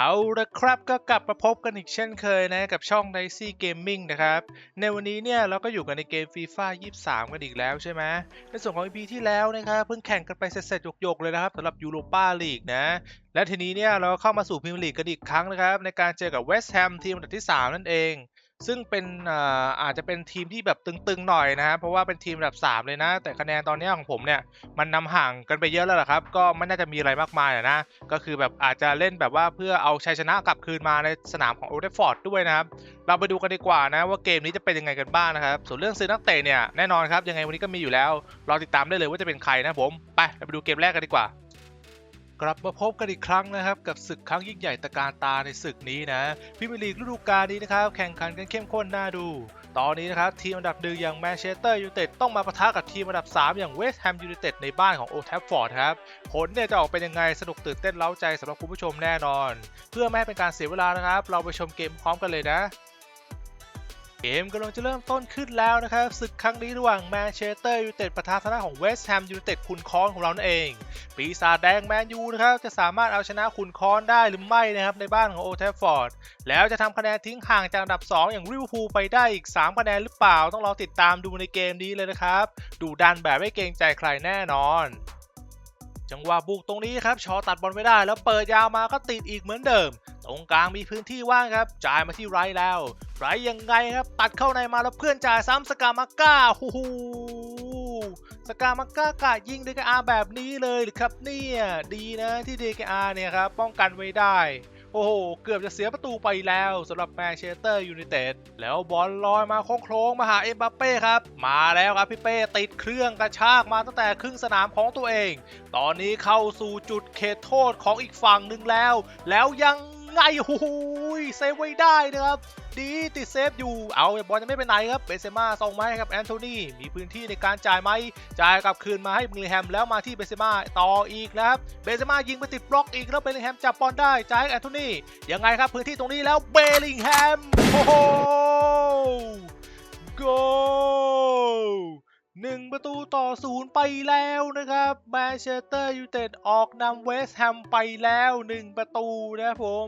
เอาละครับก็กลับมาพบกันอีกเช่นเคยนะกับช่อง Dicey Gaming นะครับ ในวันนี้เนี่ยเราก็อยู่กันในเกม FIFA 23 กันอีกแล้วใช่ไหมในส่วนของ EP ที่แล้วนะครับเพิ่งแข่งกันไปเสร็จๆหยกๆ เลยนะครับสำหรับยูโรปาลีกนะ และทีนี้เนี่ยเราเข้ามาสู่พรีเมียร์ลีกกันอีกครั้งนะครับ ในการเจอกับเวสต์แฮมทีมอันดับที่ 3 นั่นเอง ซึ่งเป็นอาจจะเป็นทีมที่แบบตึงๆหน่อยนะครับเพราะว่าเป็นทีมอันดับ 3 เลยนะ แต่คะแนนตอนนี้ของผมเนี่ยมันนำห่างกันไปเยอะแล้วล่ะครับ ก็ไม่น่าจะมีอะไรมากมายนะ ก็คือแบบอาจจะเล่นแบบว่าเพื่อเอาชัยชนะกลับคืนมาในสนามของโอเดฟอร์ดด้วยนะครับ เราไปดูกันดีกว่านะว่าเกมนี้จะเป็นยังไงกันบ้างนะครับ ส่วนเรื่องซื้อนักเตะเนี่ยแน่นอนครับยังไงวันนี้ก็มีอยู่แล้วรอติดตามได้เลยว่าจะเป็นใครนะผมไปเราไปดูเกมแรกกันดีกว่า กลับมาพบกันอีกครั้งนะครับ กับศึกครั้งยิ่งใหญ่ตะการตาในศึกนี้นะพรีเมียร์ลีกฤดูกาลนี้นะครับ แข่งขันกันเข้มข้นน่าดู ตอนนี้นะครับ ทีมอันดับหนึ่งอย่างแมนเชสเตอร์ยูไนเต็ดต้องมาปะทะกับทีมอันดับ 3 อย่างเวสต์แฮมยูไนเต็ดในบ้านของโอทัฟฟอร์ดครับ ผลเนี่ยจะออกเป็นยังไงสนุกตื่นเต้นเล้าใจสำหรับคุณผู้ชมแน่นอน เพื่อไม่ให้เป็นการเสียเวลานะครับ เราไปชมเกมพร้อมกันเลยนะ เกมกำลังจะเริ่มต้นขึ้นแล้วนะครับศึกครั้งนี้ระหว่างแมนเชสเตอร์ยูไนเต็ดปะทะทางด้านของเวสต์แฮมยูไนเต็ดคุณคอนของเรานั่นเอง ปีศาจแดงแมนยูนะครับจะสามารถเอาชนะคุณคอนได้หรือไม่นะครับในบ้านของโอเทฟฟอร์ดแล้วจะทำคะแนนทิ้งห่างจากอันดับ 2 อย่างลิวพูลไปได้อีก 3 คะแนนหรือเปล่า ต้องรอติดตามดูในเกมนี้เลยนะครับดูดันแบบไม่เกรงใจใครแน่นอน จังหวะบุกตรงนี้ครับชอตัดบอลไม่ได้ แล้วเปิดยาวมาก็ติดอีกเหมือนเดิม ตรงกลางมีพื้นที่ว่างครับ จ่ายมาที่ไรแล้วไรยังไงครับ ตัดเข้าในมาแล้วเพื่อนจ่ายซ้ำสกามาก้าฮูฮูสกามาก้ากะยิงเดกอาแบบนี้เลยหรือครับเนี่ยดีนะที่เดกอาเนี่ยครับป้องกันไว้ได้ โอ้โห เกือบจะเสียประตูไปแล้วสำหรับแมนเชสเตอร์ยูไนเต็ดแล้วบอลลอยมาโค้งๆมาหาเอ็มบัปเป้ครับ มาแล้วครับพี่เป้ติดเครื่องกระชากมาตั้งแต่ครึ่งสนามของตัวเอง ตอนนี้เข้าสู่จุดเขตโทษของอีกฝั่งหนึ่งแล้ว แล้วยัง ไงโอ้โหเซฟไว้ได้นะครับ ดีติดเซฟอยู่ เอาบอลยังไม่ไปไหนครับ เบเซม่าส่งมาให้กับแอนโทนี มีพื้นที่ในการจ่ายไหม จ่ายกลับคืนมาให้เบลิงแฮมแล้วมาที่เบเซม่าต่ออีกนะครับ เบเซม่ายิงไปติดบล็อกอีกแล้วเบลิงแฮมจับบอลได้ จ่ายแอนโทนี ยังไงครับพื้นที่ตรงนี้แล้วเบลลิงแฮม โอ้โห โก หนึ่งประตูต่อศูนย์ไปแล้วนะครับแมนเชสเตอร์ยูไนเต็ดออกนำเวสต์แฮมไปแล้ว 1 ประตูนะครับผม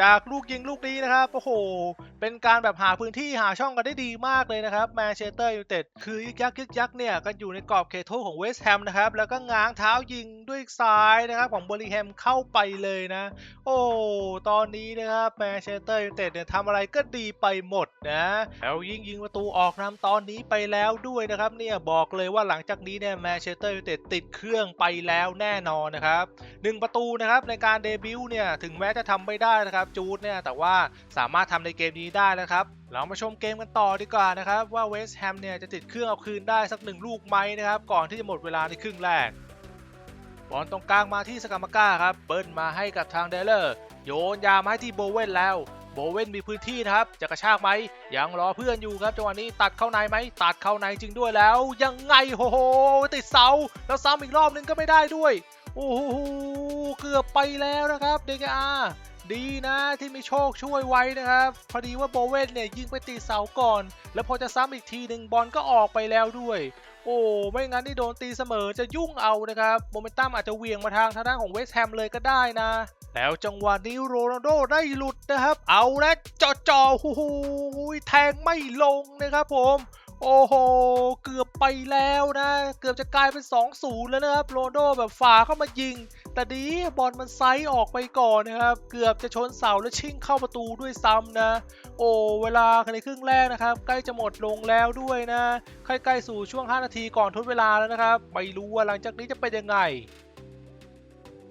จากลูกยิงลูกนี้นะครับโอ้โห เป็นการแบบหาพื้นที่หาช่องกันได้ดีมากเลยนะครับแมนเชสเตอร์ยูไนเต็ดคือยึกยักยึกยักเนี่ยกันอยู่ในกรอบเขตโทษของเวสต์แฮมนะครับแล้วก็ง้างเท้ายิงด้วยซ้ายนะครับของบริแฮมเข้าไปเลยนะ โอ้ตอนนี้นะครับแมนเชสเตอร์ยูไนเต็ดเนี่ยทำอะไรก็ดีไปหมดนะแล้วยิงยิงประตูออกนำตอนนี้ไปแล้วด้วยนะครับเนี่ยบอกเลยว่าหลังจากนี้เนี่ยแมนเชสเตอร์ยูไนเต็ดติดเครื่องไปแล้วแน่นอนนะครับหนึ่งประตูนะครับในการเดบิวต์เนี่ยถึงแม้จะทำไม่ได้นะครับจูดเนี่ยแต่ว่าสามารถทำในเกมนี้ได้นะครับ เรามาชมเกมกันต่อดีกว่านะครับว่าเวสต์แฮมเนี่ยจะติดเครื่องเอาคืนได้สักหนึ่งลูกไหมนะครับก่อนที่จะหมดเวลาในครึ่งแรกบอลตรงกลางมาที่สกามาก้าครับเบิ้ลมาให้กับทางเดลเลอร์โยนยามาให้ที่โบเวนแล้วโบเวนมีพื้นที่นะครับ จะกระชากไหม ยังรอเพื่อนอยู่ครับจังหวะนี้ตัดเข้าในไหม ตัดเข้าในจริงด้วยแล้ว ยังไงโหโห ติดเสา แล้วซ้ำอีกรอบนึงก็ไม่ได้ด้วย โอ้โห เกือบไปแล้วนะครับเดกอา ดีนะที่มีโชคช่วยไว้นะครับ พอดีว่าโบเวนเนี่ยยิงไปตีเสาก่อน แล้วพอจะซ้ำอีกทีหนึ่งบอลก็ออกไปแล้วด้วย โอ้ไม่งั้นที่โดนตีเสมอจะยุ่งเอานะครับโมเมนตัมอาจจะเวียงมาทางทางด้านของเวสต์แฮมเลยก็ได้นะ แล้วจังหวะนี้โรนัลโดได้หลุดนะครับ เอาและจ่อจ่อหูหูแทงไม่ลงนะครับผมโอ้โห เกือบไปแล้วนะ เกือบจะกลายเป็น 2-0 แล้วนะครับ โรนัลโดแบบฝ่าเข้ามายิง แต่ดีบอลมันไซส์ออกไปก่อนนะครับ เกือบจะชนเสาและชิ่งเข้าประตูด้วยซ้ำนะ โอ้เวลาในครึ่งแรกนะครับ ใกล้จะหมดลงแล้วด้วยนะใกล้ๆสู่ช่วง 5 นาทีก่อนทดเวลาแล้วนะครับไม่รู้ว่าหลังจากนี้จะเป็นยังไง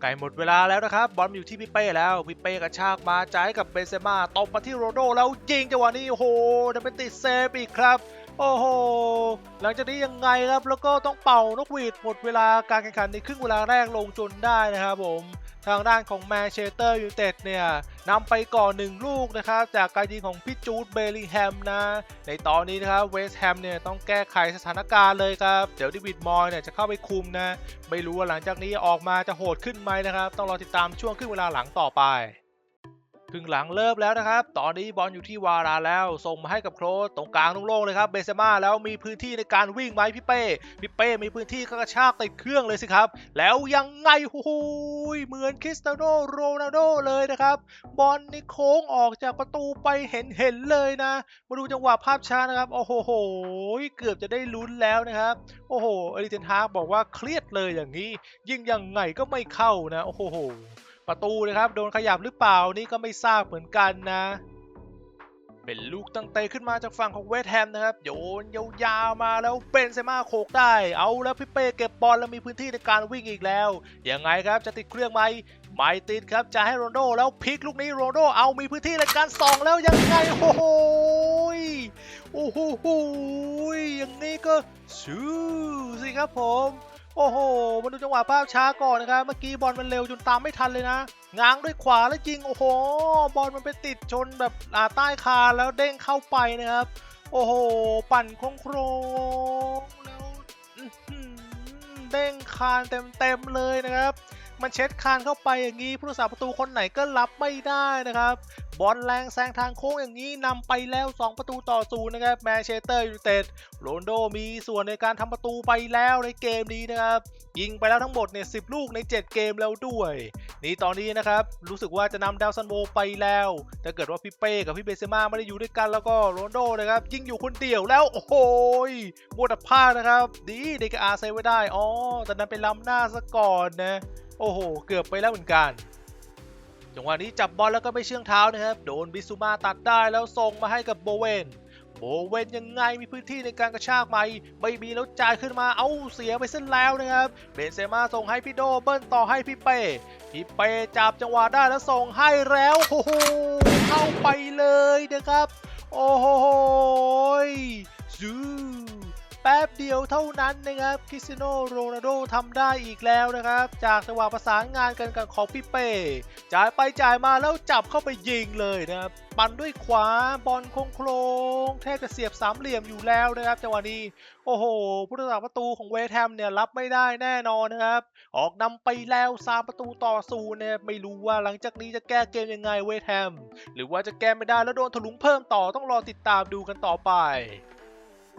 ไก่หมดเวลาแล้วนะครับ บอลอยู่ที่พี่เป้แล้วพี่เป้กระชากมาจ่ายให้กับเบนเซม่าตบมาที่โรโดแล้วยิงจังหวะนี้โอ้โหดันเป็นติดเซฟอีกครับ โอ้โห หลังจากนี้ยังไงครับ แล้วก็ต้องเป่านกหวีดหมดเวลาการแข่งขันในครึ่งเวลาแรกลงจนได้นะครับผมทางด้านของแมนเชสเตอร์ยูไนเต็ดเนี่ยนำไปก่อนหนึ่งลูกนะครับจากการยิงของพี่จูดเบลลิงแฮมนะ ในตอนนี้นะครับเวสต์แฮมเนี่ยต้องแก้ไขสถานการณ์เลยครับ เดี๋ยวดิวิดมอยเนี่ยจะเข้าไปคุมนะ ไม่รู้ว่าหลังจากนี้ออกมาจะโหดขึ้นไหมนะครับ ต้องรอติดตามช่วงครึ่งเวลาหลังต่อไป ครึ่งหลังเริ่มแล้วนะครับ ตอนนี้บอลอยู่ที่วาราแล้วส่งมาให้กับโครสตรงกลางโล่งๆเลยครับเบเซม่าแล้วมีพื้นที่ในการวิ่งไหมพี่เป้พี่เป้มีพื้นที่ก็กระชากติดเครื่องเลยสิครับ แล้วยังไงโอ้โหยเหมือนคริสเตียโนโรนัลโดเลยนะครับ บอลนี่โค้งออกจากประตูไปเห็นเห็นเลยนะ มาดูจังหวะภาพช้านะครับ โอ้โหโหเกือบจะได้ลุ้นแล้วนะครับ โอ้โหเอริเทนฮากบอกว่าเครียดเลยอย่างนี้ ยิงยังไงก็ไม่เข้านะ โอ้โห ประตูนะครับ โดนขยับหรือเปล่านี่ก็ไม่ทราบเหมือนกันนะ เป็นลูกตั้งเตะขึ้นมาจากฝั่งของเวสแฮมนะครับ โยนยาวๆมาแล้วเบนเซม่าโขกได้ เอาแล้วพี่เป้เก็บบอลแล้วมีพื้นที่ในการวิ่งอีกแล้ว ยังไงครับจะติดเครื่องไหมไม่ติดครับจะให้โรนลโดแล้วพลิกลูกนี้โรนลโดเอามีพื้นที่ในการส่องแล้วยังไงโอ้โหโอ้โหอย่างนี้ก็ชูสิครับผม โอ้โหมาดูจังหวะภาพช้าก่อนนะครับ เมื่อกี้บอลมันเร็วจนตามไม่ทันเลยนะ ง้างด้วยขวาแล้วยิง โอ้โห บอลมันไปติดชนแบบอาใต้คานแล้วเด้งเข้าไปนะครับ โอ้โห ปั่นโค้งๆแล้วเด้งคานเต็มๆเลยนะครับ มันเช็ดคานเข้าไปอย่างนี้ผู้รักษาประตูคนไหนก็รับไม่ได้นะครับ บอลแรงแซงทางโค้งอย่างนี้นำไปแล้ว 2 ประตูต่อศูนย์นะครับแมนเชสเตอร์ยูไนเต็ดโรนโดมีส่วนในการทำประตูไปแล้วในเกมนี้นะครับยิงไปแล้วทั้งหมดเนี่ยสิลูกใน 7 เกมแล้วด้วย นี่ตอนนี้นะครับรู้สึกว่าจะนำดาวซันโวไปแล้วถ้าเกิดว่าพี่เป้กับพี่เบเซม่าไม่ได้อยู่ด้วยกันแล้วก็โรนโดนะครับยิงอยู่คนเดียวแล้วโอ้โหมัวแต่พลาดนะครับ ดีเดกอาเซไว้ได้อ๋อแต่นั้นไปล้ำหน้าซะก่อนนะโอ้โห เกือบไปแล้วเหมือนกัน จังหวะนี้จับบอลแล้วก็ไม่เชื่องเท้านะครับ โดนบิซูมาตัดได้แล้วส่งมาให้กับโบเวนโบเวนยังไงมีพื้นที่ในการกระชากไหมไม่มีแล้วจ่ายขึ้นมาเอาเสียไปเส้นแล้วนะครับเบนเซม่าส่งให้พี่โดเบิ้ลต่อให้พี่เป้พี่เป้จับจังหวะได้แล้วส่งให้แล้วโอ้โหเข้าไปเลยนะครับ โอ้โหซูแป๊บเดียวเท่านั้นนะครับคริสตียโนโรนัลโดทำได้อีกแล้วนะครับ จากจังหวะประสานงานกันกับของพี่เป้ จ่ายไปจ่ายมาแล้วจับเข้าไปยิงเลยนะครับปั่นด้วยขวาบอลโค้งๆแทบจะเสียบสามเหลี่ยมอยู่แล้วนะครับจังหวะนี้โอ้โหผู้รักษาประตูของเวสต์แฮมเนี่ยรับไม่ได้แน่นอนนะครับ ออกนำไปแล้วสามประตูต่อศูนย์เนี่ไม่รู้ว่าหลังจากนี้จะแก้เกมยังไงเวสต์แฮมหรือว่าจะแก้ไม่ได้แล้วโดนถลุงเพิ่มต่อต้องรอติดตามดูกันต่อไป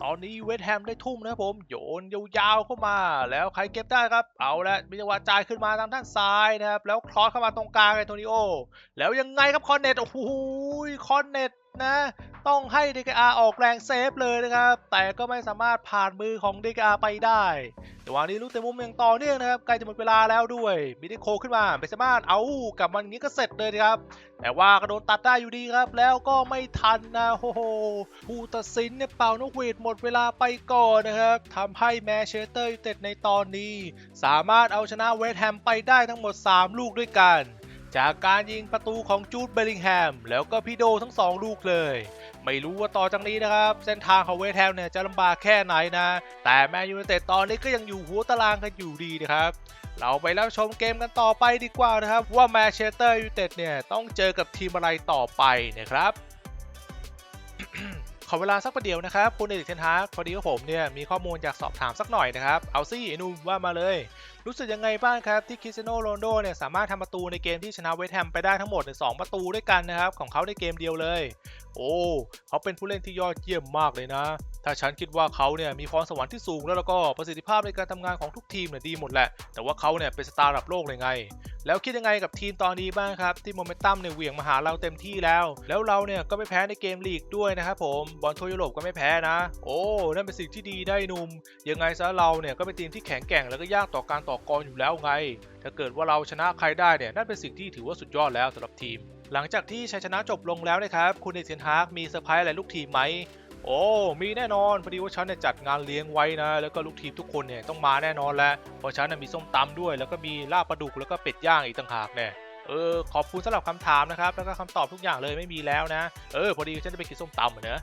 ตอนนี้เวสแฮมได้ทุ่มนะครับผม โยนยาวๆเข้ามา แล้วใครเก็บได้ครับ เอาละมีจังหวะจ่ายขึ้นมาทางด้านซ้ายนะครับ แล้วคลอสเข้ามาตรงกลางไอโทนิโอ แล้วยังไงครับคอนเนตโอ้โหคอนเนต นะ ต้องให้เดกาออกแรงเซฟเลยนะครับ แต่ก็ไม่สามารถผ่านมือของเดกาไปได้ แต่วันนี้ลูกเตะมุมย่างต่อเนื่องนะครับใกล้จะหมดเวลาแล้วด้วยมิดิโคขึ้นมาไม่สามารถเอากลับมันนี้ก็เสร็จเลยครับ แต่ว่าก็โดนตัดได้อยู่ดีครับ แล้วก็ไม่ทันนะโอ้โหผู้ตัดสินเนี่ยเป่านกหวีดหมดเวลาไปก่อนนะครับทำให้แมนเชสเตอร์ยูไนเต็ดในตอนนี้ สามารถเอาชนะเวสต์แฮมไปได้ทั้งหมด 3 ลูกด้วยกัน จากการยิงประตูของจูดเบลลิงแฮม แล้วก็พี่โดทั้ง2ลูกเลย ไม่รู้ว่าต่อจากนี้นะครับ เส้นทางของเวสแฮมเนี่ยจะลำบากแค่ไหนนะ แต่แมนยูนเต็ดตอนนี้ก็ยังอยู่หัวตารางกันอยู่ดีนะครับ เราไปแล้วชมเกมกันต่อไปดีกว่านะครับ ว่าแมนเชสเตอร์ยูไนเต็ดเนี่ยต้องเจอกับทีมอะไรต่อไปนะครับขอเวลาสักประเดี๋ยวนะครับ คุณเอริกเทนฮากพอดีว่าผมเนี่ยมีข้อมูลอยากสอบถามสักหน่อยนะครับ เอาซี่ไอ้นุ่มว่ามาเลยรู้สึกยังไงบ้างครับที่คริสเตียโนโรนโดเนี่ยสามารถทำประตูในเกมที่ชนะเวสต์แฮมไปได้ทั้งหมดใน2ประตูด้วยกันนะครับของเขาในเกมเดียวเลย โอ้เขาเป็นผู้เล่นที่ยอดเยี่ยมมากเลยนะ ถ้าฉันคิดว่าเขาเนี่ยมีพรสวรรค์ที่สูงแล้วแล้วก็ประสิทธิภาพในการทำงานของทุกทีมเนี่ยดีหมดแหละ แต่ว่าเขาเนี่ยเป็นสตาร์ระดับโลกเลยไง แล้วคิดยังไงกับทีมตอนนี้บ้างครับที่โมเมนตัมเนี่ยเหวี่ยงมาหาเราเต็มที่แล้ว แล้วเราเนี่ยก็ไม่แพ้ในเกมลีกด้วยนะครับผมบอลทัวร์ยุโรปก็ไม่แพ้นะ โอ้นั่นเป็นสิ่งที่ดีได้นุ่มยังไงซะเราเนี่ยก็เป็นทีมที่แข็งแกร่งแล้วก็ยากต่อการต่อกรอยู่แล้วไง ถ้าเกิดว่าเราชนะใครได้เนี่ยนั่นเป็นสิ่งที่ถือว่าสุดยอดแล้วสำหรับทีม หลังจากที่ชัยชนะจบลงแล้วนะครับ คุณเอเซนฮากมีเซอร์ไพรส์อะไรลูกทีมไหมโอ้ มีแน่นอน พอดีว่าฉันเนี่ยจัดงานเลี้ยงไว้นะ แล้วก็ลูกทีมทุกคนเนี่ยต้องมาแน่นอนแล้วเพราะฉันน่ะมีส้มตำด้วย แล้วก็มีลาบปลาดุก แล้วก็เป็ดย่างอีกต่างหากแน่เออ ขอบคุณสำหรับคำถามนะครับ แล้วก็คำตอบทุกอย่างเลยไม่มีแล้วนะ เออ พอดีฉันจะไปกินส้มตำอะเนอะ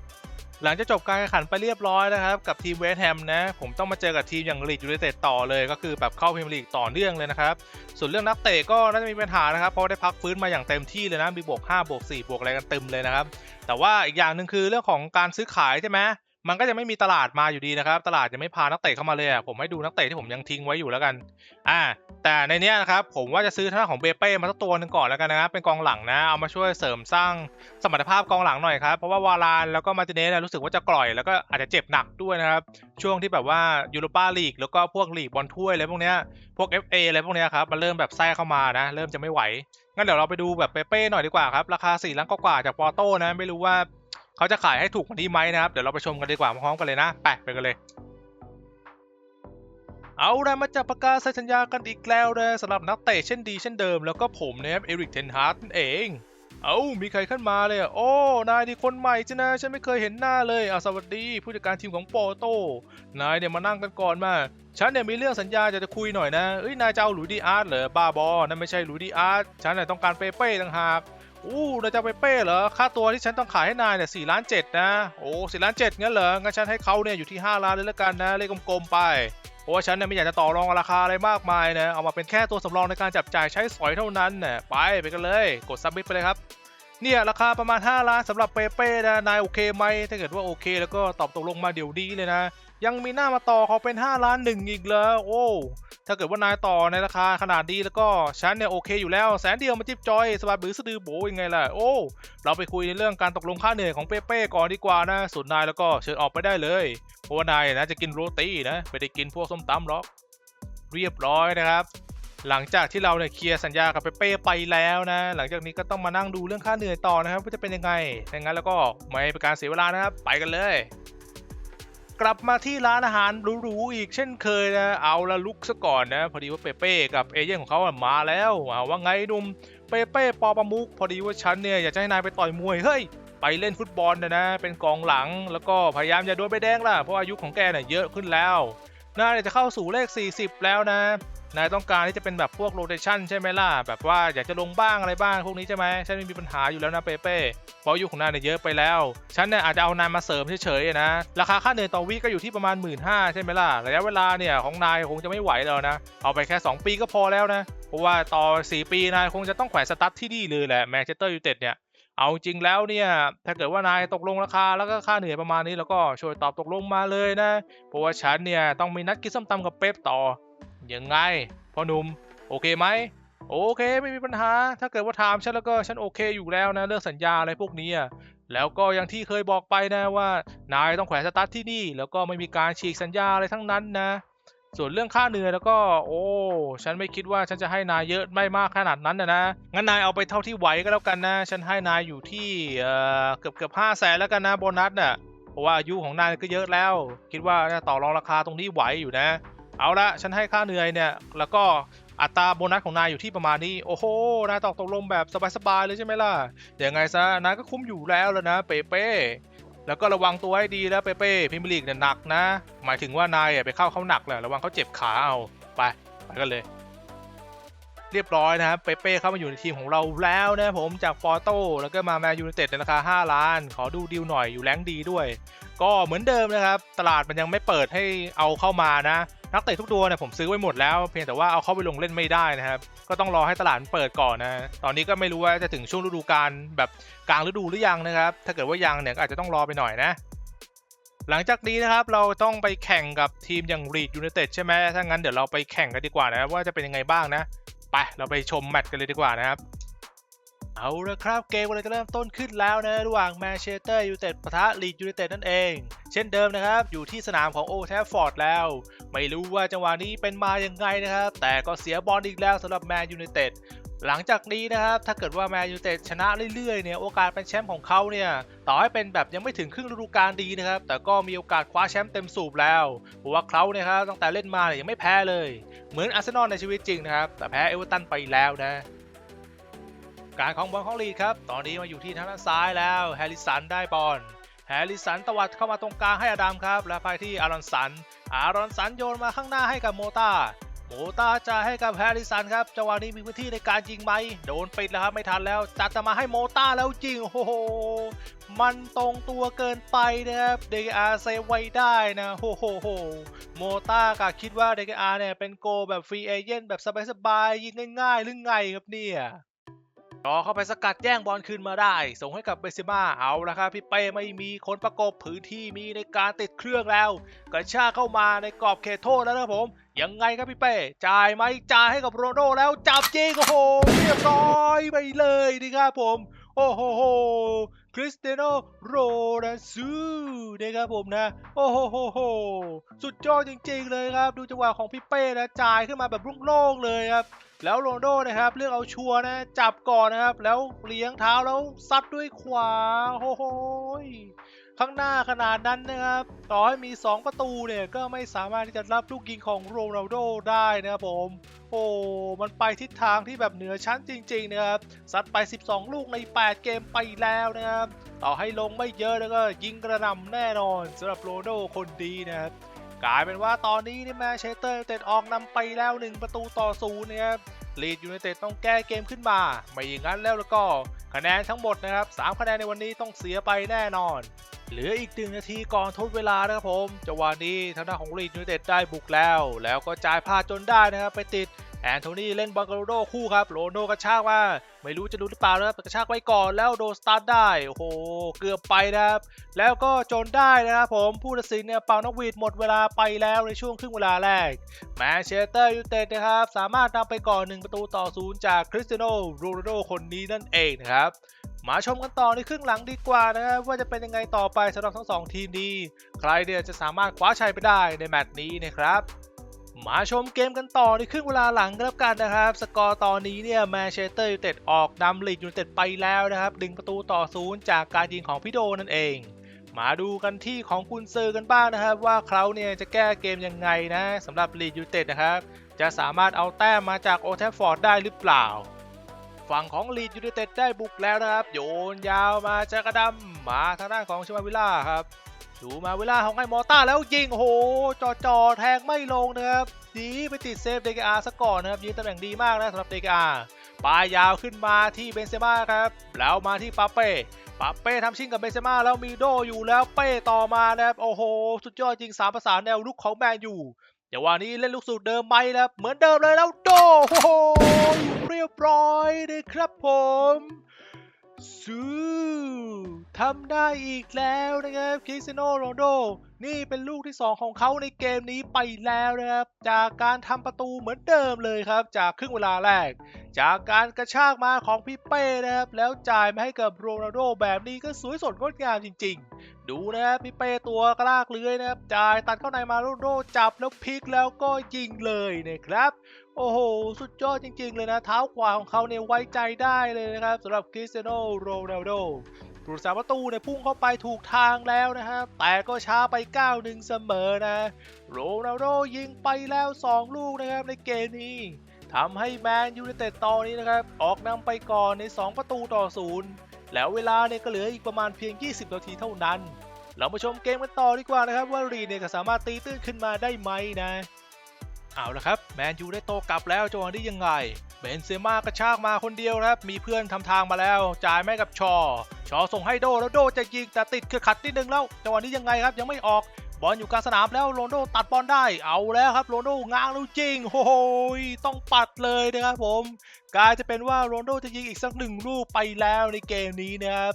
หลังจากจบการแข่งขันไปเรียบร้อยนะครับ กับทีมเวสต์แฮมนะ ผมต้องมาเจอกับทีมอย่างลีดยูไนเต็ดต่อเลยก็คือแบบเข้าพรีเมียร์ลีกต่อเนื่องเลยนะครับ ส่วนเรื่องนักเตะก็น่าจะมีปัญหานะครับ เพราะได้พักฟื้นมาอย่างเต็มที่เลยนะมีบวก5บวก4บวกอะไรกันเต็มเลยนะครับแต่ว่าอีกอย่างหนึ่งคือเรื่องของการซื้อขายใช่ไหม มันก็จะไม่มีตลาดมาอยู่ดีนะครับ ตลาดยังไม่พานักเตะเข้ามาเลยอะผมให้ดูนักเตะที่ผมยังทิ้งไว้อยู่แล้วกัน อ่า แต่ในเนี้ยนะครับผมว่าจะซื้อทางด้าของเบเป้มาสักตัวหนึ่งก่อนแล้วกันนะครับเป็นกองหลังนะ เอามาช่วยเสริมสร้างสมรรถภาพกองหลังหน่อยครับ เพราะว่าวารานแล้วก็มาติเนสเนี่ยรู้สึกว่าจะกร่อยแล้วก็อาจจะเจ็บหนักด้วยนะครับ ช่วงที่แบบว่ายูโรปาลีกแล้วก็พวกลีกบอลถ้วยอะไรพวกเนี้ย พวก FA อะไรพวกเนี้ยครับมันเริ่มแบบแทรกเข้ามานะ เริ่มจะไม่ไหวงั้นเดี๋ยวเราไปดูแบบเปเป้หน่อยดีกว่าครับราคา4ล้านกว่าจากปอโต้นะไม่รู้ว่า เขาจะขายให้ถูกกว่านี้ไหมนะครับ เดี๋ยวเราไปชมกันดีกว่าพร้อมกันเลยนะ ไปไปกันเลย เอาละมาจับปากกาเซ็นสัญญากันอีกแล้วนะสำหรับนักเตะเช่นดีเช่นเดิมแล้วก็ผมนะครับเอริกเทนฮาร์ตนั่นเอง เอามีใครขึ้นมาเลยอะโอ้ นายนี่คนใหม่จ้ะนะ ฉันไม่เคยเห็นหน้าเลยอะสวัสดี ผู้จัดการทีมของโปโต้นายเนี่ยมานั่งกันก่อนมาฉันเนี่ยมีเรื่องสัญญาจะจะคุยหน่อยนะ เอ้ยนายจะเอาหลุยดีอาร์ตเหรอบ้าบอนั่นไม่ใช่หลุยดีอาร์ตฉันเนี่ยต้องการเปเป้ต่างหาก อู้นายจะเอาเปเป้เหรอ ค่าตัวที่ฉันต้องขายให้นายเนี่ยสี่ล้านเจ็ดนะ โอ้สี่ล้านเจ็ดงั้นเหรอ งั้นฉันให้เขาเนี่ยอยู่ที่ห้าล้านเลยละกันนะ เลขกลมๆไป เพราะว่าฉันเนี่ยไม่อยากจะต่อรองราคาอะไรมากมายนะ เอามาเป็นแค่ตัวสำรองในการจับจ่ายใช้สอยเท่านั้นน่ะไปไปกันเลย กดซับมิทไปเลยครับ เนี่ยราคาประมาณ 5 ล้านสำหรับเปเป้นะ นายโอเคไหม ถ้าเกิดว่าโอเค แล้วก็ตอบตกลงมาเดี๋ยวนี้เลยนะ ยังมีหน้ามาต่อเขาเป็น 5 ล้านหนึ่งอีกเหรอโอ้ถ้าเกิดว่านายต่อในราคาขนาดนี้แล้วก็ฉันเนี่ยโอเคอยู่แล้วแสนเดียวมาจิบจอยสบายบือสะดือโบยังไงล่ะโอ้เราไปคุยในเรื่องการตกลงค่าเหนื่อยของเปเป้ก่อนดีกว่านะส่วนนายแล้วก็เชิญออกไปได้เลยเพราะว่านายนะจะกินโรตีนะไม่ได้กินพวกส้มตำหรอกเรียบร้อยนะครับ หลังจากที่เราเนี่ยเคลียร์สัญญากับเปเป้ไปแล้วนะ หลังจากนี้ก็ต้องมานั่งดูเรื่องค่าเหนื่อยต่อนะครับว่าจะเป็นยังไงดังนั้นแล้วก็ไม่เป็นการเสียเวลานะครับ ไปกันเลย กลับมาที่ร้านอาหารหรูๆอีกเช่นเคยนะ เอาละลุกซะก่อนนะ พอดีว่าเปเป้กับเอเย่นของเขาอะมาแล้วว่าไงหนุ่มเปเป้ปอประมุกพอดีว่าฉันเนี่ยอยากจะให้นายไปต่อยมวยเฮ้ยไปเล่นฟุตบอลนะนะ เป็นกองหลัง แล้วก็พยายามอย่าโดนใบแดงล่ะเพราะอายุของแกเนี่ยเยอะขึ้นแล้วน่าจะเข้าสู่เลข 40 แล้วนะ นายต้องการที่จะเป็นแบบพวกโรเ t ชันใช่ไหมล่ะ แบบว่าอยากจะลงบ้างอะไรบ้างพวกนี้ใช่ไหมฉันไม่มีปัญหาอยู่แล้วนะเปเป้เพราะอายุของนายเนี่ยเยอะไปแล้ว ฉันเนี่ยอาจจะเอานายมาเสริมเฉยๆนะ ราคาค่าเหนื่อยต่อวีก็อยู่ที่ประมาณ 1 5ื่นใช่ไหมล่ะ ระยะเวลาเนี่ยของนายคงจะไม่ไหวแล้วนะ เอาไปแค่ 2 ปีก็พอแล้วนะ เพราะว่าต่อ 4 ปีนายคงจะต้องแขวนสตั๊ดที่นี่เลยแหละแมนเชสเตอร์ยูไนเต็ดเนี่ยเอาจริงแล้วเนี่ย ถ้าเกิดว่านายตกลงราคาแล้วก็ค่าเหนื่อยประมาณนี้แล้วก็ช่วยตอบตกลงมาเลยนะ เพราะว่าฉันเนี่ยต้องมีนัดกินส้มตำกับเป๊ปต่อ ยังไงพ่อหนุ่มโอเคไหมโอเคไม่มีปัญหา ถ้าเกิดว่าถามฉันแล้วก็ฉันโอเคอยู่แล้วนะเรื่องสัญญาอะไรพวกนี้อะแล้วก็อย่างที่เคยบอกไปนะว่านายต้องแขวนสตาร์ทที่นี่ แล้วก็ไม่มีการฉีกสัญญาอะไรทั้งนั้นนะ ส่วนเรื่องค่าเหนื่อยแล้วก็ โอ้ฉันไม่คิดว่าฉันจะให้นายเยอะไม่มากขนาดนั้นนะนะงั้นนายเอาไปเท่าที่ไหวก็แล้วกันนะ ฉันให้นายอยู่ที่เอ่อเกือบเกือบห้าแสนแล้วกันนะโบนัสน่ะเพราะว่าอายุของนายก็เยอะแล้ว คิดว่าน่าต่อรองราคาตรงนี้ไหวอยู่นะ เอาละฉันให้ค่าเหนื่อยเนี่ย แล้วก็อัตราโบนัสของนายอยู่ที่ประมาณนี้ โอ้โห นายตอบตกลงแบบสบายๆเลยใช่ไหมล่ะยังไงซะนายก็คุ้มอยู่แล้วแล้วนะ เปเป้แล้วก็ระวังตัวให้ดีแล้วเปเป้พิมยร์ลีกเนี่ยหนักนะ หมายถึงว่านายไปเข้าเขาหนักแหละระวังเขาเจ็บขาเอาไปไปกันเลย เรียบร้อยนะครับเปเป้เข้ามาอยู่ในทีมของเราแล้วนะผมจากปอร์โตแล้วก็มาแมนยูไนเต็ดในราคา 5 ล้าน ขอดูดีลหน่อยอยู่แรงดีด้วย ก็เหมือนเดิมนะครับ ตลาดมันยังไม่เปิดให้เอาเข้ามานะ นักเตะทุกตัวเนี่ยผมซื้อไว้หมดแล้ว เพียงแต่ว่าเอาเข้าไปลงเล่นไม่ได้นะครับ ก็ต้องรอให้ตลาดมันเปิดก่อนนะ ตอนนี้ก็ไม่รู้ว่าจะถึงช่วงฤดูกาลแบบกลางฤดูหรือยังนะครับ ถ้าเกิดว่ายังเนี่ยอาจจะต้องรอไปหน่อยนะ หลังจากนี้นะครับเราต้องไปแข่งกับทีมอย่างรีดยูไนเต็ดใช่ไหมถ้างั้นเดี๋ยวเราไปแข่งกันดีกว่านะว่าจะเป็นยังไงบ้างนะ ไปเราไปชมแมตช์กันเลยดีกว่านะครับ เอาละครับเกมกำลังจะเริ่มต้นขึ้นแล้วนะระหว่างแมนเชสเตอร์ยูไนเต็ดปะทะลีดยูไนเต็ดนั่นเอง เช่นเดิมนะครับอยู่ที่สนามของโอแทฟฟอร์ดแล้ว ไม่รู้ว่าจังหวะนี้เป็นมาอยังไงนะครับ แต่ก็เสียบอลอีกแล้วสำหรับแมนยูไนเต็ดหลังจากนี้นะครับถ้าเกิดว่าแมนยูไนเต็ดชนะเรื่อยๆเนี่ยโอกาสเป็นแชมป์ของเขาเนี่ยต่อให้เป็นแบบยังไม่ถึงครึ่งฤดูกาลดีนะครับแต่ก็มีโอกาสคว้าแชมป์เต็มสูบแล้วเพราะว่าเขาเนี่ยครับตั้งแต่เล่นมาเนี่ยยังไม่แพ้เลย เหมือนอาร์เซนอลในชีวิตจริงนะครับแต่แพ้เอเวอร์ตันไปแล้วนะ การของบอลของลีดครับ ตอนนี้มาอยู่ที่ทางด้านซ้ายแล้วแฮร์ริสันได้บอลแฮร์ริสันตวัดเข้ามาตรงกลางให้อดัมครับ แล้วไปที่อารอนสัน อารอนสันโยนมาข้างหน้าให้กับโมตาโมตาจะให้กับแฮร์ริสันครับจังหวะนี้มีพื้นที่ในการยิงไหมโดนปิดแล้วครับไม่ทันแล้วจัดจะมาให้โมตาแล้วจริงโอ้โหมันตรงตัวเกินไปนะครับเดกอาเซไว้ได้นะโอ้โหโมตากะคิดว่าเดกอาเนี่ยเป็นโกแบบฟรีเอเจนต์แบบสบายๆยิงง่ายๆหรือไงครับเนี่ย รอเข้าไปสกัดแย่งบอลคืนมาได้ ส่งให้กับเบนเซม่าเอาละครับพี่เป้ไม่มีคนประกบพื้นที่มีในการติดเครื่องแล้วกระชากเข้ามาในกรอบเขตโทษแล้วนะผมยังไงครับพี่เป้จ่ายไหมจ่ายให้กับโรนโดแล้วจับจริงโอ้โหเรียบร้อยไปเลยนะครับผม โอ้โหคริสเตียโนโรนัลซูนะครับผมนะ โอ้โหโหโหสุดยอดจริงๆเลยครับ ดูจังหวะของพี่เป้นะจ่ายขึ้นมาแบบโล่งเลยครับ แล้วโรนโดนะครับเลือกเอาชัวนะจับก่อนนะครับ แล้วเลี้ยงเท้าแล้วซัดด้วยขวาโอ้โหยข้างหน้าขนาดนั้นนะครับ ต่อให้มี 2 ประตูเนี่ยก็ไม่สามารถที่จะรับลูกยิงของโรนัลโดได้นะครับผม โอ้มันไปทิศทางที่แบบเหนือชั้นจริงๆนะครับซัดไป 12 ลูกใน 8 เกมไปแล้วนะครับ ต่อให้ลงไม่เยอะแล้วก็ยิงกระนำแน่นอนสำหรับโรนัลโดคนดีนะครับ กลายเป็นว่าตอนนี้นี่แมนเชสเตอร์ยูไนเต็ดออกนำไปแล้ว 1 ประตูต่อศูนย์นะครับลีดยูไนเต็ดต้องแก้เกมขึ้นมา ไม่อย่างนั้นแล้วแล้วก็คะแนนทั้งหมดนะครับ3คะแนนในวันนี้ต้องเสียไปแน่นอน เหลืออีกหนึ่งนาทีก่อนทดเวลานะครับผมจังหวะนี้ทางด้านของลีดยูไนเต็ดได้บุกแล้ว แล้วก็จ่ายพลาดจนได้นะครับไปติด แอนโทนีเล่นบอลกับโรนัลโดคู่ครับโรนัลโดกระชากมาไม่รู้จะรู้หรือเปล่านะครับกระชากไว้ก่อนแล้วโดนสตาร์ทได้โอ้โหเกือบไปนะครับ แล้วก็จนได้นะครับผมผู้ตัดสินเนี่ยเป่านกหวีดหมดเวลาไปแล้วในช่วงครึ่งเวลาแรกแมนเชสเตอร์ยูไนเต็ดนะครับ สามารถนำไปก่อน 1 ประตูต่อศูนย์จากคริสเตียโนโรนัลโดคนนี้นั่นเองนะครับมาชมกันต่อในครึ่งหลังดีกว่านะครับว่าจะเป็นยังไงต่อไปสำหรับทั้งสองทีมนี้ ใครเนี่ยจะสามารถคว้าชัยไปได้ในแมตช์นี้นะครับ มาชมเกมกันต่อในครึ่งเวลาหลังกันแล้วกันนะครับ สกอร์ตอนนี้เนี่ยแมนเชสเตอร์ยูไนเต็ดออกนำลีดยูไนเต็ดไปแล้วนะครับดึงประตูต่อศูนย์จากการยิงของพี่โดนั่นเอง มาดูกันที่ของกุนซือกันบ้างนะครับ ว่าเขาเนี่ยจะแก้เกมยังไงนะสำหรับลีดยูไนเต็ดนะครับ จะสามารถเอาแต้มมาจากโอเทฟฟอร์ดได้หรือเปล่า ฝั่งของลีดยูไนเต็ดได้บุกแล้วนะครับ โยนยาวมาจากระดำมาทางด้านของชิมาวิลล่าครับ ดูมาเวลาของไอ้มอต้าแล้วยิงโหจอจอแทงไม่ลงนะครับดีไปติดเซฟเดกอาซะก่อนนะครับยืนตำแหน่งดีมากนะสำหรับเดกอาปลายยาวขึ้นมาที่เบนเซม่าครับแล้วมาที่ปาเป้ปาเป้ทำชิ่งกับเบนเซม่าแล้วมีโดอยู่แล้วเป้ต่อมานะครับโอ้โห สุดยอดจริงสามประสานแนวลุกของแมนอยูเดี๋ยววันนี้เล่นลูกสูตรเดิมไหมครับเหมือนเดิมเลยแล้วโดโอ้โหเรียบร้อยเลยครับผม ซูทำได้อีกแล้วนะครับคริสเตียโนโรนโด นี่เป็นลูกที่ 2 ของเขาในเกมนี้ไปแล้วนะครับ จากการทำประตูเหมือนเดิมเลยครับ จากครึ่งเวลาแรก จากการกระชากมาของพี่เป้นะครับ แล้วจ่ายมาให้กับโรนัลโดแบบนี้ก็สวยสดงดงามจริง ๆ ดูนะครับพี่เป้ตัวกระลากเลื้อยนะครับ จ่ายตัดเข้าในมาโรนัลโดจับแล้วพลิกแล้วก็ยิงเลยนะครับ โอ้โห สุดยอดจริง ๆ เลยนะ เท้าขวาของเขาเนี่ยไว้ใจได้เลยนะครับสำหรับคริสเตียโนโรนัลโดผู้รักษาประตูเนี่ยพุ่งเข้าไปถูกทางแล้วนะครับแต่ก็ช้าไปก้าวหนึ่งเสมอนะ โรนัลโดยิงไปแล้ว 2 ลูกนะครับในเกมนี้ทำให้แมนยูไนเต็ดตอนนี้นะครับ ออกนำไปก่อนใน 2 ประตูต่อศูนย์แล้วเวลาเนี่ยก็เหลืออีกประมาณเพียง 20 นาทีเท่านั้น เรามาชมเกมกันต่อดีกว่านะครับ ว่ารีเนี่ยจะสามารถตีตื้นขึ้นมาได้ไหมนะ เอาละครับ แมนยูได้โตกลับแล้วจังหวะนี้ยังไง เบนเซม่ากระชากมาคนเดียวครับ มีเพื่อนทำทางมาแล้ว จ่ายแม่กับชอ ชอส่งให้โดแล้วโดจะยิงแต่ติดคือขัดนิดนึงแล้วจังหวะนี้ยังไงครับยังไม่ออกบอลอยู่กลางสนามแล้วโรนโดตัดบอลได้เอาแล้วครับโรนโดง้างแล้วจริงโอ้โหต้องปัดเลยนะครับผมกลายจะเป็นว่าโรนโดจะยิงอีกสักหนึ่งลูกไปแล้วในเกมนี้นะครับ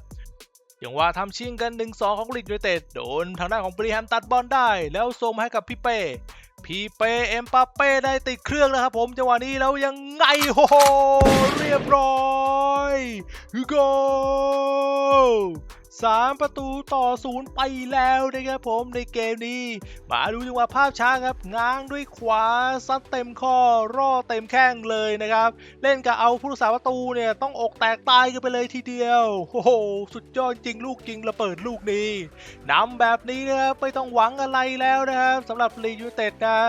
อย่างว่าทำชิงกัน 1-2 ของลีดยูไนเต็ดโดนทางด้านของบริแฮมตัดบอลได้ แล้วส่งมาให้กับพี่เป้ พีเป้เอ็มปาเป้ได้ติดเครื่องแล้วครับผมจังหวะนี้แล้วยังไงโอ้โหเรียบร้อยโก สามประตูต่อศูนย์ไปแล้วนะครับผมในเกมนี้ มาดูจังหวะภาพช้าครับ ง้างด้วยขวาซัดเต็มข้อร่อเต็มแข้งเลยนะครับ เล่นกับเอาผู้รักษาประตูเนี่ยต้องอกแตกตายกันไปเลยทีเดียวโอ้โหสุดยอดจริงลูกจริงระเบิดลูกนี้นำแบบนี้นะครับไม่ต้องหวังอะไรแล้วนะครับสำหรับลียูไนเต็ดนะ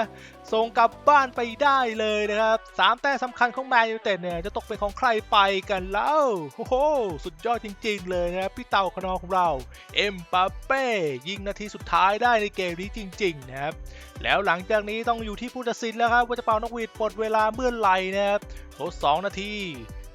ส่งกลับบ้านไปได้เลยนะครับสามแต้มสำคัญของแมนยูเต็ดเนี่ยจะตกเป็นของใครไปกันแล้วโอ้โหสุดยอดจริง ๆ เลยนะครับพี่เต่าคนองของเรา เอ็มปาเป้ยิงนาทีสุดท้ายได้ในเกมนี้จริง ๆ นะครับ แล้วหลังจากนี้ต้องอยู่ที่ผู้ตัดสินแล้วครับว่าจะเป่านกหวีดปลดเวลาเมื่อไหร่นะครับทด2นาที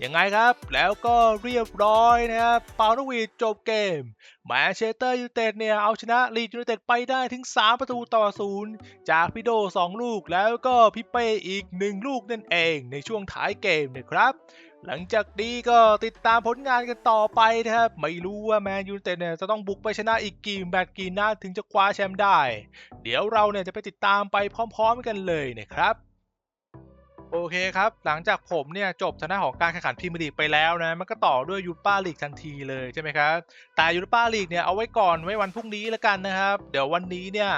ยังไงครับ แล้วก็เรียบร้อยนะครับเป่านวีดจบเกมแมนเชสเตอร์ยูไนเต็ดเนี่ย เอาชนะลีดยูไนเต็ดไปได้ถึง 3 ประตูต่อศูนย์จากพี่โด 2 ลูกแล้วก็พี่เป้อีก 1 ลูกนั่นเองในช่วงท้ายเกมนะครับหลังจากนี้ก็ติดตามผลงานกันต่อไปนะครับ ไม่รู้ว่าแมนยูไนเต็ดเนี่ยจะต้องบุกไปชนะอีกกี่แมตช์กี่นัดถึงจะคว้าแชมป์ได้ เดี๋ยวเราเนี่ยจะไปติดตามไปพร้อม ๆ กันเลยนะครับ โอเคครับ หลังจากผมเนี่ยจบชนะของการแข่งขันพรีเมียร์ลีกไปแล้วนะ มันก็ต่อด้วยยูป้าลีกทันทีเลยใช่ไหมครับ แต่ยูป้าลีกเนี่ยเอาไว้ก่อนไว้วันพรุ่งนี้แล้วกันนะครับ เดี๋ยววันนี้เนี่ย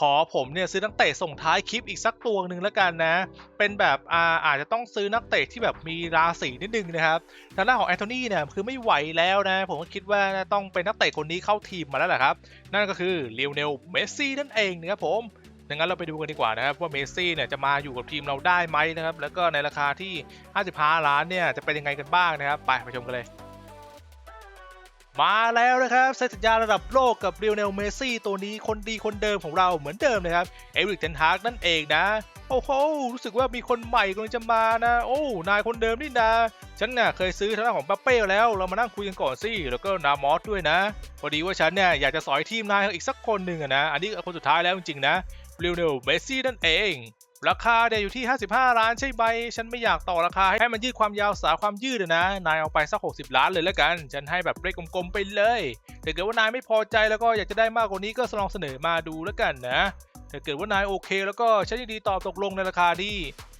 ขอผมเนี่ยซื้อนักเตะส่งท้ายคลิปอีกสักตัวหนึ่งแล้วกันนะ เป็นแบบอาอาจจะต้องซื้อนักเตะที่แบบมีราศีนิดนึงนะครับทางด้านของแอนโทนีเนี่ยคือไม่ไหวแล้วนะ ผมก็คิดว่าต้องเป็นนักเตะคนนี้เข้าทีมมาแล้วแหละครับ นั่นก็คือเลโอเนลเมสซี่นั่นเองนะครับผม ดังนั้นเราไปดูกันดีกว่านะครับว่าเมซี่เนี่ยจะมาอยู่กับทีมเราได้ไหมนะครับแล้วก็ในราคาที่ 55 ล้านเนี่ยจะเป็นยังไงกันบ้างนะครับไปไปชมกันเลยมาแล้วนะครับเซ็นสัญญาระดับโลกกับเรียวเนลเมซี่ตัวนี้คนดีคนเดิมของเราเหมือนเดิมนะครับเอริกเทนฮากนั่นเองนะ โอ้โห รู้สึกว่ามีคนใหม่กำลังจะมานะ โอ้นายคนเดิมนี่นะ ฉันเนี่ยเคยซื้อทางด้านของบัปเป้แล้วเรามานั่งคุยกันก่อนสิแล้วก็นามอสด้วยนะ พอดีว่าฉันเนี่ยอยากจะสอยทีมนายอีกสักคนหนึ่งอะนะ อันนี้คนสุดท้ายแล้วจริงๆนะ เรียวเนลเมสซี่นั่นเอง ราคาเนี่ยอยู่ที่ 55 ล้านใช่ไหมฉันไม่อยากต่อราคา ให้มันยืดความยาวสาความยืดนะ นายเอาไปสัก 60 ล้านเลยแล้วกัน ฉันให้แบบเลขกลมๆไปเลยถ้าเกิดว่านายไม่พอใจแล้วก็อยากจะได้มากกว่านี้ก็ลองเสนอมาดูแล้วกันนะถ้าเกิดว่านายโอเค แล้วก็ฉันยินดีตอบตกลงในราคาที่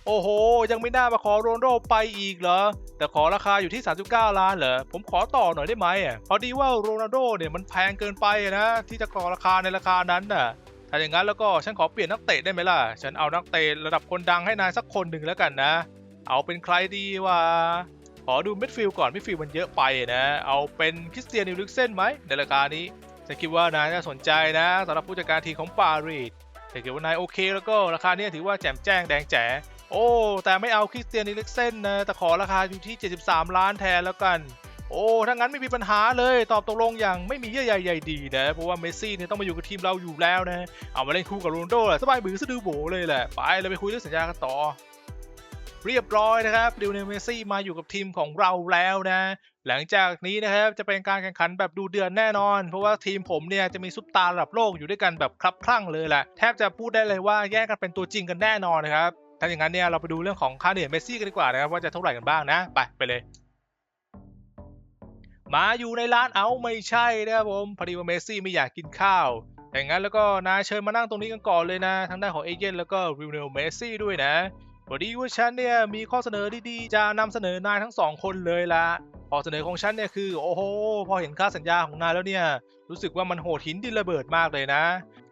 โอ้โห ยังไม่น่ามาขอโรนลโดไปอีกเหรอ แต่ขอราคาอยู่ที่ 39 ล้านเหรอ ผมขอต่อหน่อยได้ไหมอะพอดีว่าโรนัลโดเนี่ยมันแพงเกินไปนะ ที่จะขอราคาในราคานั้นน่ะ ถ้าอย่างนั้นแล้วก็ฉันขอเปลี่ยนนักเตะได้ไหมล่ะ ฉันเอานักเตะระดับคนดังให้นายสักคนหนึ่งแล้วกันนะ เอาเป็นใครดีว่าขอดูมิดฟิลก่อน มิดฟิลมันเยอะไปนะ เอาเป็นคริสเตียนนิวลิกเซนไหมในราคานี้ฉันคิดว่านายน่าสนใจนะสำหรับผู้จัดการทีมของปารีสถ้าเกิดว่านายโอเคแล้วก็ราคาเนี้ถือว่าแจ่มแจ้งแดงแจ๋โอ้แต่ไม่เอาคริสเตียนนิลิกเซนนะแต่ขอราคาอยู่ที่ 73 ล้านแทนแล้วกัน โอ้ถ้างั้นไม่มีปัญหาเลยตอบตกลงอย่างไม่มีเยื่อใยใยดีนะเพราะว่าเมสซี่เนี่ยต้องมาอยู่กับทีมเราอยู่แล้วนะเอามาเล่นคู่กับโรนโดแหละสบายบือสะดือโบเลยแหละไปเราไปคุยเรื่องสัญญากันต่อ เรียบร้อยนะครับดิวเนลเมสซี่มาอยู่กับทีมของเราแล้วนะ หลังจากนี้นะครับจะเป็นการแข่งขันแบบดูเดือดแน่นอน เพราะว่าทีมผมเนี่ยจะมีซุปตาระดับโลกอยู่ด้วยกันแบบคลับคลั่งเลยแหละแทบจะพูดได้เลยว่าแย่งกันเป็นตัวจริงกันแน่นอนนะครับถ้าอย่างนั้นเนี่ยเราไปดูเรื่องของค่าเหนื่อยเมสซี่กันดีกว่านะครับว่าจะเท่าไหร่กันบ้างนะ ไปไปเลย มาอยู่ในร้านเอาไม่ใช่นะครับผมพอดีว่าเมสซี่ไม่อยากกินข้าวแต่งั้นแล้วก็นายเชิญมานั่งตรงนี้กันก่อนเลยนะทั้งด้านของเอเจนต์แล้วก็ริวเนลเมสซี่ด้วยนะพอดีว่าฉันเนี่ยมีข้อเสนอดีๆ จะนำเสนอนายทั้งสองคนเลยละข้อเสนอของฉันเนี่ยคือ โอ้โห พอเห็นค่าสัญญาของนายแล้วเนี่ย รู้สึกว่ามันโหดหินดินระเบิดมากเลยนะ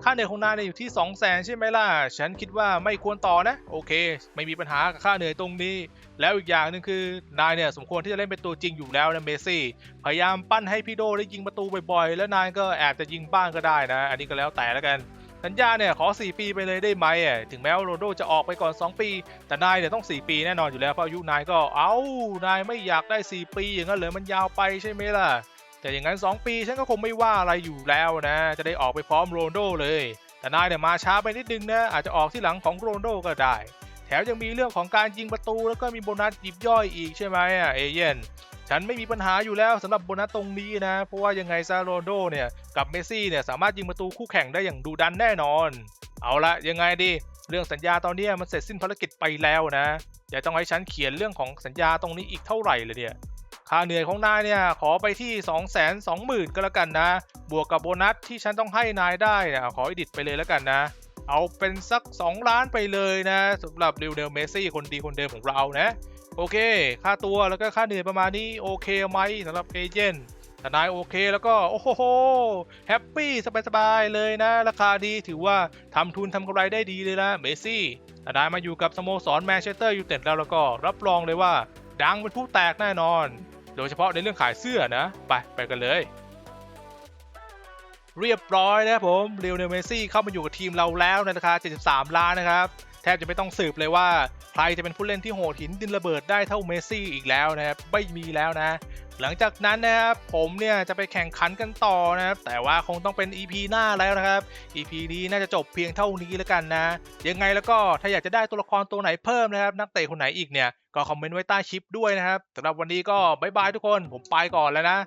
ค่าเหนื่อยของนายเนี่ยอยู่ที่ 2 0 0แสนใช่ไหมล่ะ ฉันคิดว่าไม่ควรต่อนะ โอเค ไม่มีปัญหากับค่าเหนื่อยตรงนี้ แล้วอีกอย่างหนึ่งคือนายเนี่ยสมควรที่จะเล่นเป็นตัวจริงอยู่แล้วนะเมซี่ พยายามปั้นให้พี่โดได้ยิงประตูบ่อยๆ แล้วนายก็แอบจะยิงบ้างก็ได้นะ อันนี้ก็แล้วแต่แล้วกันสัญญาเนี่ยขอ 4 ปีไปเลยได้ไหมอะถึงแม้ว่าโรนโดจะออกไปก่อน 2 ปี แต่นายเนี่ยต้อง 4 ปีแน่นอนอยู่แล้วเพราะอายุนายก็เอ้านายไม่อยากได้ 4 ปีอย่างนั้นเลยมันยาวไปใช่ไหมล่ะ แต่อย่างนั้น 2 ปีฉันก็คงไม่ว่าอะไรอยู่แล้วนะ จะได้ออกไปพร้อมโรนโดเลย แต่นายเนี่ยมาช้าไปนิดนึงนะอาจจะออกที่หลังของโรนโดก็ได้ มยังมีเรื่องของการยิงประตูแล้วก็มีโบนัสหยิบย่อยอีกใช่ไหมอะเอเย่นฉันไม่มีปัญหาอยู่แล้วสำหรับโบนัสตรงนี้นะ เพราะว่ายังไงซาโรนลโดเนี่ยกับเมซี่เนี่ยสามารถยิงประตูคู่แข่งได้อย่างดุดันแน่นอน เอาละยังไงดี เรื่องสัญญาตอนนี้มันเสร็จสิ้นภารกิจไปแล้วนะอย่าต้องให้ฉันเขียนเรื่องของสัญญาตรงนี้อีกเท่าไหร่เลยเนี่ยค่าเหนื่อยของนายเนี่ยขอไปที่ 2 2 0 0 0 0ก็แล้วกันนะ บวกกับโบนัสที่ฉันต้องให้นายได้นะขออิดิตไปเลยแล้วกันนะ เอาเป็นสัก 2 ล้านไปเลยนะสำหรับเรวเนลเมสซี่คนดีคนเดิมของเรานะ โอเค ค่าตัวแล้วก็ค่าเหนื่อยประมาณนี้ โอเคไหมสำหรับเอเจนต์ถ้านายโอเคแล้วก็ โอ้โหแฮปปี้สบายๆเลยนะ ราคาดีถือว่าทำทุนทำกำไรได้ดีเลยนะเมสซี่ถ้านายมาอยู่กับสโมสรแมนเชสเตอร์ยูไนเต็ดแล้วแล้วก็รับรองเลยว่า ดังเป็นผู้แตกแน่นอน โดยเฉพาะในเรื่องขายเสื้อนะ ไปไปกันเลย เรียบร้อยนะครับผมเรียวเนลเมซี่เข้ามาอยู่กับทีมเราแล้วในราคา 73 ล้านนะครับ แทบจะไม่ต้องสืบเลยว่า ใครจะเป็นผู้เล่นที่โหดหินดินระเบิดได้เท่าเมซี่อีกแล้วนะครับ ไม่มีแล้วนะ หลังจากนั้นนะครับผมเนี่ยจะไปแข่งขันกันต่อนะครับ แต่ว่าคงต้องเป็น EP หน้าแล้วนะครับ EP นี้น่าจะจบเพียงเท่านี้แล้วกันนะ ยังไงแล้วก็ถ้าอยากจะได้ตัวละครตัวไหนเพิ่มนะครับ นักเตะคนไหนอีกเนี่ยก็คอมเมนต์ไว้ใต้คลิปด้วยนะครับสำหรับวันนี้ก็บายบายทุกคนผมไปก่อนแล้วนะ